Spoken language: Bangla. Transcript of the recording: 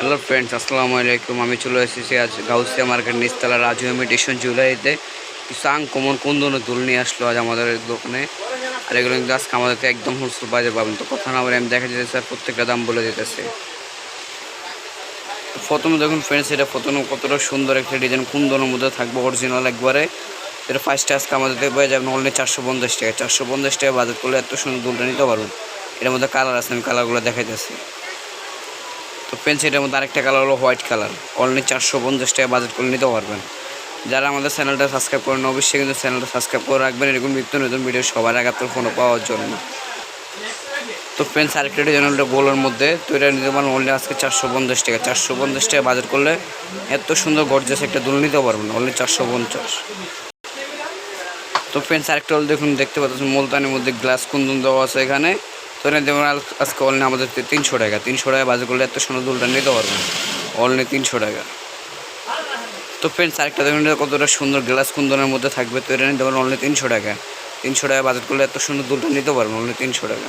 হ্যালো ফ্রেন্ডস আসসালামু আলাইকুম। আমি চলে এসেছি আজ গাউসিয়া মার্কেট নিচতলা রাজু ইমিটেশন জুলাইতে। কিছু আনকমন কোন ধরনের দুল নিয়ে আসলো আজ আমাদের দোকানে। আর এগুলো কিন্তু আজকে আমাদেরকে একদম হোলসেল বাজে পাবেন। তো কথা না বলে আমি দেখা যেতেছে আর প্রত্যেকটা দাম বলে দিতেছে। প্রথমে দেখুন ফ্রেন্ডস এটা প্রথমে কতটা সুন্দর একটা ডিজাইন কোন ধরনের মধ্যে থাকবে অরিজিনাল একবারে। এটা ফার্স্টে আজকে আমাদের দেখবে যাবেন অনলি চারশো পঞ্চাশ টাকা। চারশো পঞ্চাশ টাকা বাজেট করলে এত সুন্দর দুলটা নিতে পারবেন। এটার মধ্যে কালার আছে, আমি কালারগুলো দেখাইতেছি। তো ফ্রেন্ডস এটার মধ্যে আরেকটা কালার হলো হোয়াইট কালার অনলি চারশো পঞ্চাশ টাকা বাজেট করে নিতে পারবেন। যারা আমাদের চ্যানেলটা সাবস্ক্রাইব করেন, অবশ্যই কিন্তু চ্যানেলটা সাবস্ক্রাইব করে রাখবেন। এরকম নিত্য নতুন ভিডিও সবার আগে আপনার ফোনে পাওয়ার জন্য। তো ফ্রেন্ডস আরেকটা চ্যানেলটা গোলের মধ্যে তো এটা নিতে পারেন অনলি আজকে চারশো পঞ্চাশ টাকা। চারশো পঞ্চাশ টাকা বাজেট করলে এত সুন্দর গর্জাস একটা দুল নিতে পারবেন। অনলি চারশো পঞ্চাশ। তো ফ্রেন্ডস আরেকটা দেখুন, দেখতে পাচ্ছেন, মুলতানের মধ্যে গ্লাস কুন্দন দেওয়া আছে এখানে। তো দেবেন আজকে অনলি আমাদের তিনশো টাকা। তিনশো টাকা বাজে করলে এত সুন্দর দুলটা নিতে পারব। অনলি তিনশো টাকা। তো ফ্রেন্ডস আরেকটা দেখুন কতটা সুন্দর গ্লাস কুন্দনের মধ্যে থাকবে। তো এটা নিতে পারবেন অনলি তিনশো টাকা। তিনশো টাকা বাজেট করলে এত সুন্দর দুলটা নিতে পারবেন অনলি তিনশো টাকা।